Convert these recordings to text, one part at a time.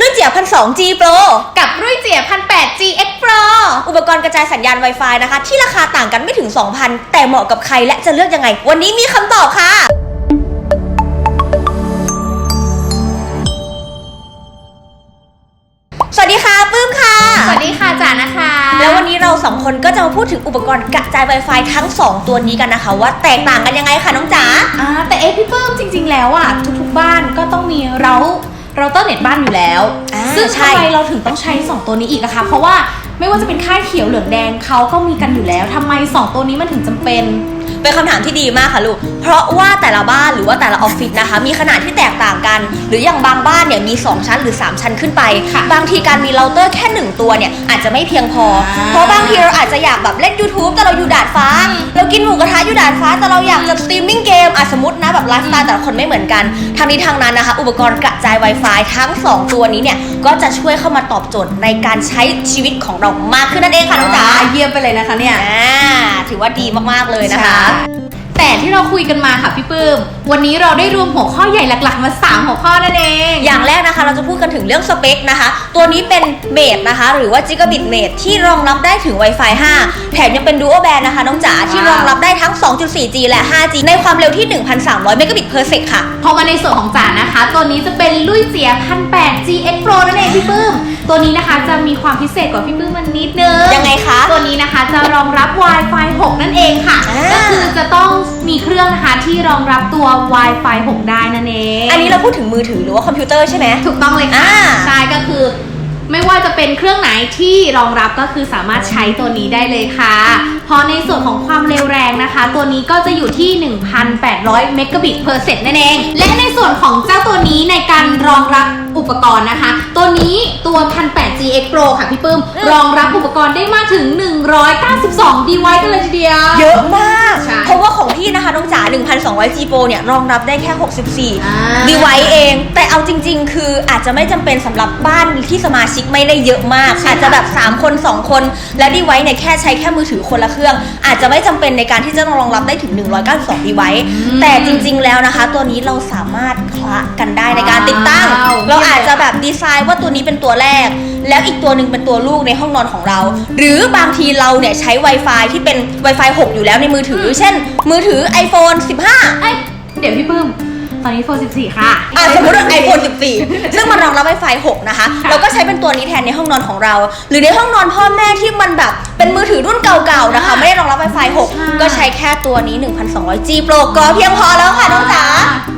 รุ่นเจียพันสอง G Pro กับรุ่ยเจียพันแปด GX Pro อุปกรณ์กระจายสัญญาณ Wi-Fi นะคะ ที่ราคาต่างกันไม่ถึง 2,000 แต่เหมาะกับใครและจะเลือกยังไง วันนี้มีคำตอบค่ะสวัสดีค่ะปื้มค่ะ สวัสดีค่ะจ๋านะคะ แล้ววันนี้เราสองคนก็จะมาพูดถึงอุปกรณ์กระจาย Wi-Fi ทั้ง 2 ตัวนี้กันนะคะ ว่าแตกต่างกันยังไงคะน้องจ๋าอ่าแต่เอ๊ะพี่เพิ่มจริง ๆ แล้วอะทุกๆบ้านก็ต้องมี เราเราเตอร์เน็ตบ้านอยู่แล้ว อ่าซึ่งใช่ ทำไมเราถึงต้องใช้ 2 ตัวนี้อีกอะคะ เพราะว่าไม่ว่าจะเป็นค่ายเขียวเหลืองแดงเขาก็มีกันอยู่แล้วทำไม 2 ตัวนี้มันถึงจำเป็นเป็นคำถามที่ดีมากค่ะลูก เพราะว่าแต่ละบ้านหรือว่าแต่ละออฟฟิศนะคะ มีขนาดที่แตกต่างกัน หรืออย่างบางบ้านเนี่ยมี 2 ชั้นหรือ 3 ชั้นขึ้นไปค่ะบางทีการมีเราเตอร์แค่ 1 ตัวเนี่ยอาจจะไม่เพียงพออ่าเพราะบางทีเราอาจจะอยากแบบเล่น YouTube แต่เราอยู่ดาดฟ้า เรากินหมูกระทะอยู่ดาดฟ้าแต่เราอยากจะสตรีมมิ่งเกมอะสมมตินะแบบไลฟ์สไตล์แต่ละคนไม่เหมือนกันทางนี้ทางนั้นนะคะ อุปกรณ์กระจาย Wi-Fi ทั้ง 2 ตัวนี้เนี่ยก็จะช่วยเข้ามาตอบโจทย์ในการใช้ชีวิตของเรามากขึ้นนั่นเองค่ะน้องจ๋าเยี่ยมไปเลยนะคะเนี่ยอ่าถือว่าดีมากๆเลยนะคะแต่ที่เราคุยกันมาค่ะพี่ปื้ม วันนี้เราได้รวมหัวข้อใหญ่หลักๆ มา 3 หัวข้อนั่นเอง อย่างแรกนะคะเราจะพูดกันถึงเรื่องสเปคนะคะ ตัวนี้เป็นเมดนะคะ หรือว่า Gigabit เมดที่รองรับได้ถึง Wi-Fi 5 แถมยังเป็น Dual Band นะคะน้องจ๋าที่รองรับได้ทั้ง 2.4G และ 5G ในความเร็วที่ 1,300 Mbps per sec ค่ะ พอมาในส่วนของจ๋านะคะ ตัวนี้จะเป็นลุยเจียพันแปด GX Pro นั่นเองพี่ปื้ม ตัวนี้นะคะจะมีความพิเศษกว่าพี่ปื้มมันนิดนึงยังไงคะ ตัวนี้นะคะจะรองรับ Wi-Fi 6 นั่นเองค่ะ อ่า ก็คือจะต้องมีเครื่องนะคะที่รองรับตัว Wi-Fi 6 ได้นั่นเอง อันนี้เราพูดถึงมือถือหรือว่าคอมพิวเตอร์ใช่ไหม ถูกต้องเลยค่ะอ่า ใช่ก็คือ ไม่ว่าจะเป็นเครื่องไหนที่รองรับก็คือสามารถใช้ตัวนี้ได้เลยค่ะเพราะในส่วนของความเร็วแรงนะคะ ตัวนี้ก็จะอยู่ที่ 1,800 เมกะบิต per sec นั่นเอง และในส่วนของเจ้าตัวนี้ในการรองรับอุปกรณ์นะคะ ตัวนี้ตัว 1,800 GX Pro ค่ะพี่ปื้มอืมรองรับอุปกรณ์ได้มากถึง 192 device กันเลยทีเดียว เยอะมาก ใช่ จ๋า1,200 G Pro เนี่ยรองรับได้แค่อ่า64 device เอง แต่เอาจริง ๆ คืออาจจะไม่จำเป็นสำหรับบ้านที่สมาชิกไม่ได้เยอะมากใช่ค่ะอาจจะแบบ 3 คน 2 คน และ device เนี่ยแค่ใช้แค่มือถือคนละเครื่อง อาจจะไม่จำเป็นในการที่จะต้องรองรับได้ถึง 192 device แต่จริง ๆ แล้วนะคะ ตัวนี้เราสามารถคละกันได้ในการติดตั้งว้าวเราอาจจะแบบดีไซน์ว่าตัวนี้เป็นตัวแรก แล้วอีกตัวหนึ่งเป็นตัวลูกในห้องนอนของเรา หรือบางทีเราเนี่ยใช้ Wi-Fi ที่เป็น Wi-Fi 6 อยู่แล้วในมือถือ เช่น มือถือ iPhone 15 เอ้ยเดี๋ยวพี่ปื้ม ตอนนี้โฟน14 ค่ะ อะสมมติว่า iPhone 14 ซึ่งมันรองรับ Wi-Fi 6นะคะ ค่ะ เราก็ใช้เป็นตัวนี้แทนในห้องนอนของเรา หรือในห้องนอนพ่อแม่ที่มันแบบเป็นมือถือรุ่นเก่าๆนะคะ ไม่ได้รองรับ Wi-Fi 6 ก็ใช้แค่ตัวนี้ 1,200 G Pro ก็เพียงพอแล้วค่ะน้องจ๋า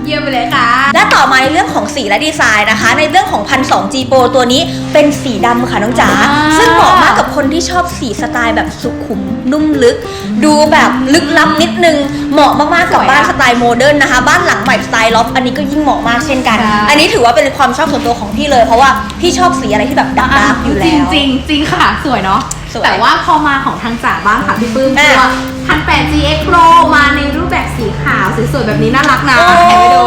เยี่ยมไปเลยค่ะ และต่อมาในเรื่องของสีและดีไซน์นะคะ ในเรื่องของ 1,200 G Pro ตัวนี้เป็นสีดำค่ะน้องจ๋าอ่า ซึ่งเหมาะมากกับคนที่ชอบสีสไตล์แบบสุขุมนุ่มลึก ดูแบบลึกลับนิดนึง เหมาะมากๆกับสวยอะบ้านสไตล์โมเดิร์นนะคะ บ้านหลังใหม่สไตล์ล็อบอันนี้ก็ยิ่งเหมาะมากเช่นกัน ใช่ อันนี้ถือว่าเป็นความชอบส่วนตัวของพี่เลย เพราะว่าพี่ชอบสีอะไรที่แบบดาร์กๆอยู่แล้วจริงจริงจริงค่ะ สวยเนาะสวยแต่ว่าพอมาของทางจ๋าบ้างค่ะพี่ปื้มอะตัวพันแปด GX Pro มาในรูปแบบสีขาวสวยๆแบบนี้น่ารักนะโอ้แอบไปดู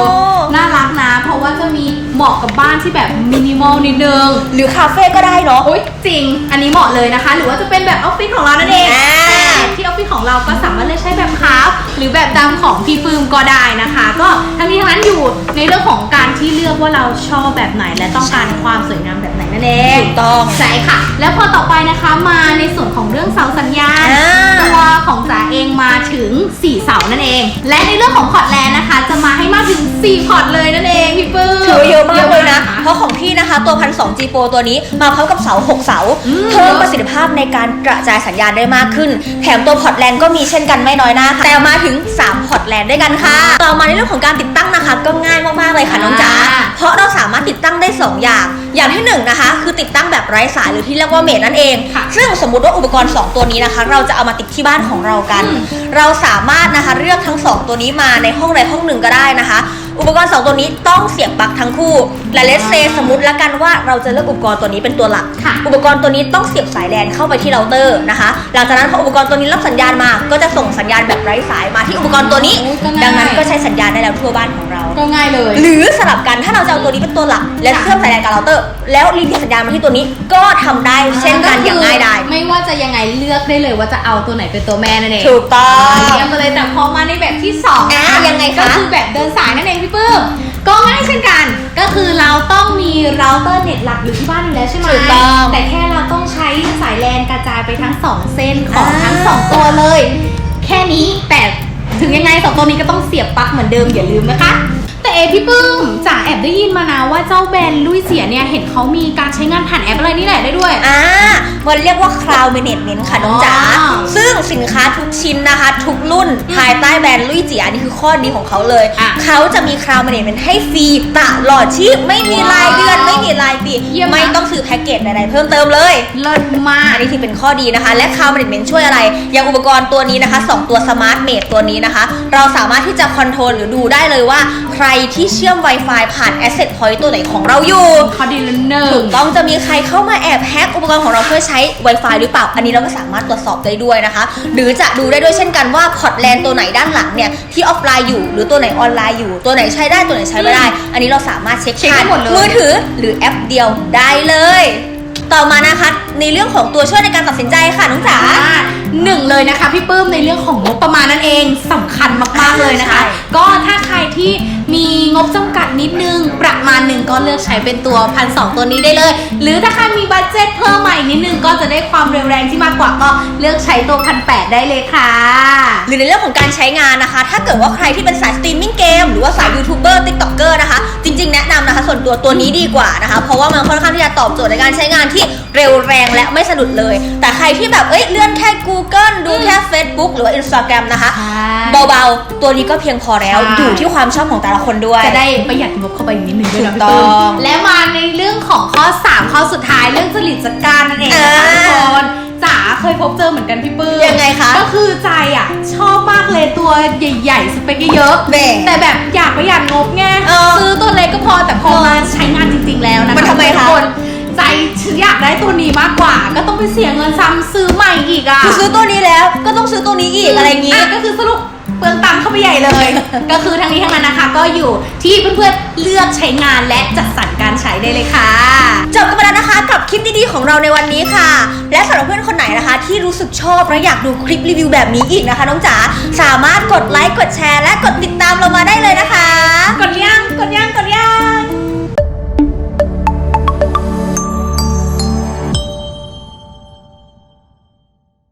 น่ารักนะ เพราะว่าจะมีเหมาะกับบ้านที่แบบมินิมอลนิดนึง หรือคาเฟ่ก็ได้เนาะ โอ๊ยจริง อันนี้เหมาะเลยนะคะ หรือว่าจะเป็นแบบออฟฟิศของเรานั่นเองอ่าแต่ ที่ออฟฟิศของเราก็สามารถเลือกใช้แบบขาวหรือแบบดำของพี่ปื้มก็ได้นะคะ ก็ทั้งนี้ทั้งนั้นอยู่ในเรื่องของการที่เลือกว่าเราชอบแบบไหน และต้องการความสวยงามแบบไหนนั่นเองถูกต้องใช่ค่ะ แล้วพอต่อไปนะคะมาในส่วนของเรื่องเสาสัญญาณอ่า ตัวของจ๋าเองมาถึง 4 เสานั่นเอง และในเรื่องของพอร์ตแลนด์นะคะ จะมาให้มากถึง 4 พอร์ตเลยนั่นเองพี่ปื้ม ถือว่าเยอะมากเลยนะคเพราะของพี่นะคะตัว1,200 G Pro ตัวนี้มาพร้อมกับเสา 6 เสา อืม เพิ่มประสิทธิภาพในการกระจายสัญญาณได้มากขึ้น แถมตัวพอร์ตแลนด์ก็มีเช่นกันไม่น้อยหน้าค่ะแต่มาถึง 3 พอร์ตแลนด์ด้วยกันค่ะ ต่อมาในเรื่องของการติดตั้งนะคะก็ง่ายมากๆเลยค่ะน้องจ๋าอ่าเพราะเราสามารถติดตั้งได้ 2 อย่าง อย่างที่1นะคะคือติดตั้งแบบไร้สายหรือที่เรียกว่าเมดนั่นเองค่ะซึ่งสมมุติว่าอุปกรณ์ 2 ตัวนี้นะคะ เราจะเอามาติดที่บ้านของเรากันอืมเราสามารถนะคะเลือกทั้ง 2 ตัวนี้มาในห้องใดห้องหนึ่งก็ได้นะคะ อุปกรณ์ 2 ตัวนี้ต้องเสียบปลั๊กทั้งคู่ และเลสเซสมมติละกันว่าเราจะเลือกอุปกรณ์ตัวนี้เป็นตัวหลักค่ะอุปกรณ์ตัวนี้ต้องเสียบสายแลนเข้าไปที่เราเตอร์นะคะ หลังจากนั้นพออุปกรณ์ตัวนี้รับสัญญาณมา ก็จะส่งสัญญาณแบบไร้สายมาที่อุปกรณ์ตัวนี้โอ้ยก็ง่าย ดังนั้นก็ใช้สัญญาณได้แล้วทั่วบ้านของเรา ก็ง่ายเลย หรือสลับกันถ้าเราจะเอาตัวนี้เป็นตัวหลัก และเชื่อมสายแลนกับเราเตอร์ แล้วรีดสัญญาณมาที่ตัวนี้ก็ทำได้เช่นกันอย่างง่ายดายไม่ว่าจะยังไงเลือกได้เลยว่าจะเอาตัวไหนเป็นตัวแม่นั่นเองถูกต้อง เยี่ยมไปเลยแต่พอมาในแบบที่สองอะยังไงคะ ก็คือแบบเดินสายนั่นเองพี่ปื้มก็ง่ายเช่นกันก็คือเราต้องมีเราเตอร์เน็ตหลักอยู่ที่บ้านอยู่แล้วใช่ไหมถูกต้อง แต่แค่เราต้องใช้สายแลนกระจายไปทั้ง 2 เส้นของอ่าทั้ง 2 ตัวเลย แค่นี้แต่ถึงยังไงสองตัวนี้ก็ต้องเสียบปลั๊กเหมือนเดิมอย่าลืมนะคะ แต่เอพี่ปึ้มจ๋าแอบได้ยินมานะ ว่าเจ้าแบรนด์ลุยเสียเนี่ยเห็นเขามีการใช้งานผ่านแอปอะไรนี่แหละได้ด้วย อ่ามันเรียกว่า Cloud Management ค่ะน้องจ๋า อ๋อซึ่งสินค้าทุกชิ้นนะคะ ทุกรุ่นภายใต้แบรนด์ลุยเจียนี่คือข้อดีของเขาเลย อะเขาจะมี Cloud Management ให้ฟรีตลอดชีพไม่มีรายเดือนว้าวไม่มีรายปีเยี่ยมนะไม่ต้องซื้อแพ็กเกจใดๆเพิ่มเติมเลย เลิศมากอันนี้ที่เป็นข้อดีนะคะ และ Cloud Management ช่วยอะไร อย่างอุปกรณ์ตัวนี้นะคะ 2 ตัว Smart Mate ตัวนี้นะคะ เราสามารถที่จะคอนโทรลหรือดูได้เลยว่า ใครที่เชื่อม Wi-Fi ผ่าน Asset Point ตัวไหนของเราอยู่ข้อดีละหนึ่งถูกต้องจะมีใครเข้ามาแอบแฮ็กอุปกรณ์ของเราเพื่อใช้ Wi-Fi หรือเปล่า อันนี้เราก็สามารถตรวจสอบได้ด้วยนะคะ หรือจะดูได้ด้วยเช่นกันว่าพอร์ตแลนตัวไหนด้านหลังเนี่ยที่ออฟไลน์อยู่ หรือตัวไหนออนไลน์อยู่ ตัวไหนใช้ได้ตัวไหนใช้ไม่ได้ อันนี้เราสามารถเช็คเช็คได้ผ่านหมดเลยมือถือหรือแอปเดียวได้เลย ต่อมานะคะในเรื่องของตัวช่วยในการตัดสินใจค่ะน้องจ๋าอ่าหนึ่งเลยนะคะพี่ปื้มในเรื่องของงบประมาณนั่นเองสำคัญมากๆเลยนะคะใช่ก็ถ้าใครที่มีงบจำกัดนิดนึงประมาณหนึ่งก็เลือกใช้เป็นตัวพันสตัวนี้ได้เลย หรือถ้าใครมีบัตเจ็ตเพิ่มใหม่นิดนึงก็จะได้ความเร็วแรงที่มากกว่าก็เลือกใช้ตัวพันแได้เลยค่ะ หรือในเรื่องของการใช้งานนะคะ ถ้าเกิดว่าใครที่เป็นสายสตรีมมิ่งเกมหรือว่าสายยูทูบเบอร์ติ๊กต็อกเกอร์นะคะ จริงๆแนะนำนะคะส่วนตัวตัวนี้ดีกว่านะคะ เพราะว่ามันค่อนข้างที่จะตอบโจทย์ในการใช้งานที่เร็วแรงและไม่สะดุดเลย แต่ใครที่แบบเอ้ยเลื่อนแค่ Google ดูแค่ Facebook หรือว่า Instagram นะคะใช่เบาๆ ตัวนี้ก็เพียงพอแล้วใช่อยู่ที่ความชอบของแต่ละคนด้วย จะได้ประหยัดงบเข้าไปอีกนิดนึงด้วยนะถูพี่กต้ปื้อมงและมาในเรื่องของข้อ 3 ข้อสุดท้ายเรื่องจริตจักการนั่นเองนะคะอ่าทุกคนจ๋าเคยพบเจอเหมือนกันพี่ปื้มยังไงคะ ก็คือใจอะ ชอบมากเลยตัวใหญ่ๆ สเปคเยอะแหม่แต่แบบอยากประหยัดงบไงเออซื้อตัวเล็กก็พอแต่พอมาใช้งานจริง ๆ แล้วนะคะมันทำไมคะ ทุกคนใจอยากได้ตัวนี้มากกว่า ก็ต้องไปเสียเงินซ้ำซื้อใหม่อีกอะคือซื้อตัวนี้แล้วก็ต้องซื้อตัวนี้อีกอะไรอย่างงี้ะก็คือสรุปเปลืองตังค์เข้าไปใหญ่เลย ก็คือทั้งนี้ทั้งนั้นนะคะ ก็อยู่ที่เพื่อนๆเลือกใช้งานและจัดสรรการใช้ได้เลยค่ะ จบกันไปแล้วนะคะกับคลิปดีๆของเราในวันนี้ค่ะ และสำหรับเพื่อนคนไหนนะคะ ที่รู้สึกชอบและอยากดูคลิปรีวิวแบบนี้อีกนะคะ น้องจ๋าสามารถกดไลค์กดแชร์ และกดติดตามเรามาได้เลยนะคะ